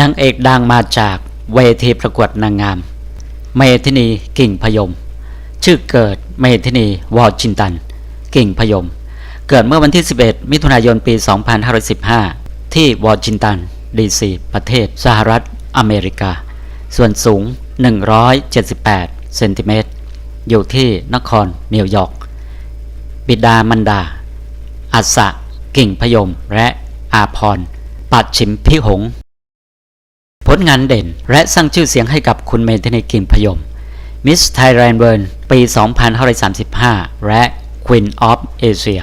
นางเอกดังมาจากเวทีประกวดนางงาม เมธินีกิ่งพยม ชื่อเกิดเมธินีวอชิงตัน กิ่งพยม เกิดเมื่อวันที่ 11 มิถุนายนปี 2515 ที่วอชิงตัน ดีซี ประเทศสหรัฐอเมริกา ส่วนสูง 178 เซนติเมตร อยู่ที่นครนิวยอร์ก บิดามันดา อัสสะกิ่งพยม และอาพร ปัดชิมพิหง ผลงานเด่นและสร้างชื่อเสียงให้กับคุณเมธนีกิ่งพยมมิสไทยแลนด์เวิร์ปี 2535 และ Queen of Asia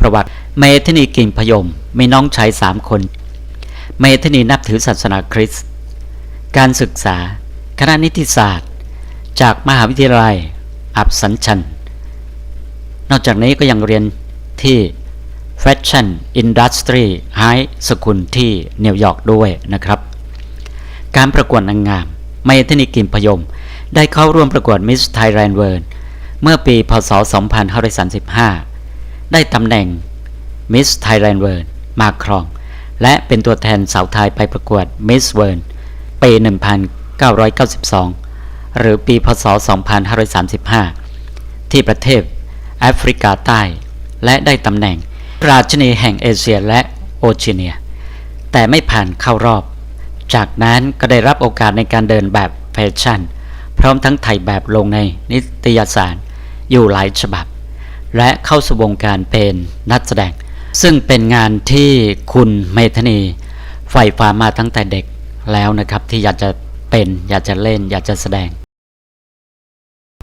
ประวัติเมธนีกิ่งพยมมีน้องชายสามคน เมธนีนับถือศาสนาคริสต์ การศึกษา คณะนิติศาสตร์ จากมหาวิทยาลัย อับสันชัน นอกจากนี้ก็ยังเรียนที่ Fashion Industry High School ที่นิวยอร์กด้วยนะครับ การประกวดนางงามเมธนิกิมพยม ได้เข้าร่วมประกวด Miss Thailand World เมื่อปีพศ 2535 ได้ตำแหน่ง Miss Thailand World มาครอง และเป็นตัวแทนสาวไทยไปประกวด Miss World ปี 1992 หรือปีพศ 2535 ที่ประเทศแอฟริกาใต้ และได้ตำแหน่ง ราชนีแห่งเอเชียและโอเชียเนีย แต่ไม่ผ่านเข้ารอบ จากนั้นก็ได้รับโอกาสในการเดินแบบแฟชั่น พร้อมทั้งถ่ายแบบลงในนิตยสารอยู่หลายฉบับ และเข้าสู่วงการเป็นนักแสดง ซึ่งเป็นงานที่คุณเมธนีใฝ่ฝันมาตั้งแต่เด็กแล้วนะครับที่อยากจะเป็นอยากจะเล่นอยากจะแสดง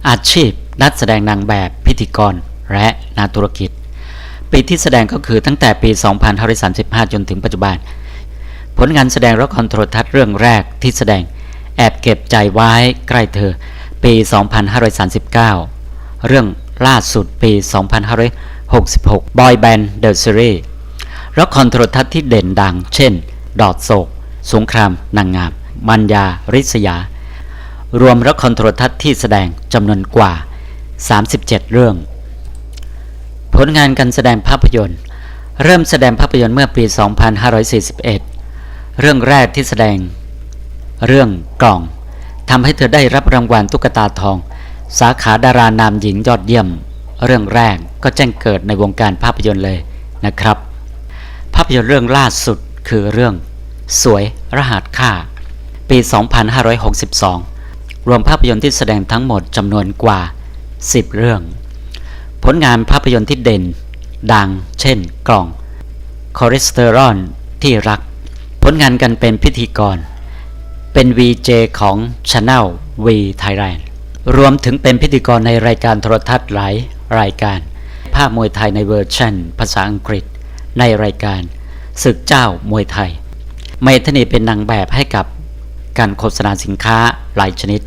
อาชีพนักแสดงนางแบบพิธีกรและนักธุรกิจ ปีที่แสดงก็คือตั้งแต่ปี 2535 จนถึงปัจจุบัน ผลงานแสดงละครโทรทัศน์เรื่องแรกที่แสดง แอบเก็บใจไว้ใกล้เธอ ปี 2539 เรื่องล่าสุดปี 2566 Boy Band The Series ละครโทรทัศน์ที่เด่นดัง เช่น ดอดโศก สงคราม นางงาม มัญญา ริษยา รวมละครโทรทัศน์ที่แสดงจำนวนกว่า 37 เรื่อง ลงานการแสดงภาพยนตร์ เริ่มแสดงภาพยนตร์เมื่อปี 2541 เรื่องแรกที่แสดง เรื่องกล่องทำให้เธอได้รับรางวัลตุ๊กตาทอง สาขาดารานามหญิงยอดเยี่ยม เรื่องแรกก็แจ้งเกิดในวงการภาพยนตร์เลยนะครับ ภาพยนตร์เรื่องล่าสุดคือเรื่อง สวยรหัสค่า ปี 2562 รวมภาพยนตร์ที่แสดงทั้งหมดจำนวนกว่า 10 เรื่อง ผลงานภาพยนตร์ที่เด่น ดัง เช่น กล่องคอเลสเตอรอลที่รัก ผลงานกันเป็นพิธีกร เป็น VJ ของ Channel V Thailand รวมถึงเป็นพิธีกรในรายการโทรทัศน์หลายรายการ ภาพมวยไทยในเวอร์ชันภาษาอังกฤษ ในรายการศึกเจ้ามวยไทย เมธนีเป็นนางแบบให้กับการโฆษณาสินค้าหลายชนิด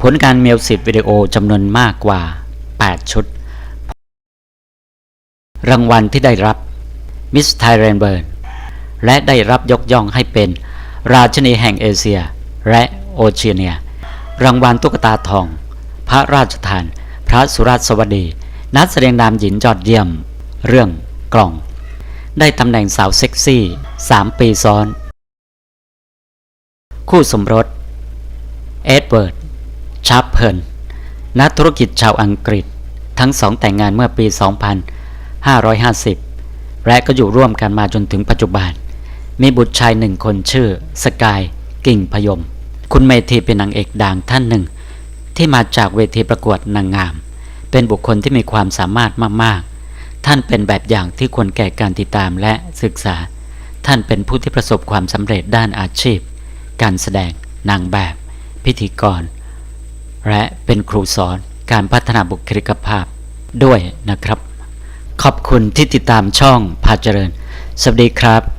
ผลการมิวสิกวิดีโอจำนวนมากกว่า 8 ชุด รางวัลที่ได้รับ Miss Thailand World และได้รับยกย่องให้เป็นราชินีแห่งเอเชีย และโอเชียเนีย รางวัลตุ๊กตาทอง พระราชทาน พระสุราสวัสดี นักแสดงนามหญิงยอดเยี่ยม เรื่องกล่อง ได้ตำแหน่งสาวเซ็กซี่ 3 ปีซ้อน คู่สมรส เอ็ดเวิร์ด ชาร์เพิร์นนักธุรกิจชาวอังกฤษ ทั้งสองแต่งงานเมื่อปี 2000 2550 และก็อยู่ร่วมกันมาจนถึงปัจจุบัน มีบุตรชายหนึ่งคนชื่อ สกายกิ่งพยม คุณเมธีเป็นนางเอกดังท่านหนึ่ง ที่มาจากเวทีประกวดนางงาม เป็นบุคคลที่มีความสามารถมากๆ ท่านเป็นแบบอย่างที่ควรแก่การติดตามและศึกษา ท่านเป็นผู้ที่ประสบความสำเร็จด้านอาชีพ การแสดง นางแบบ พิธีกร และเป็นครูสอนการพัฒนาบุคลิกภาพด้วยนะครับ ขอบคุณที่ติดตามช่องพาเจริญ สวัสดีครับ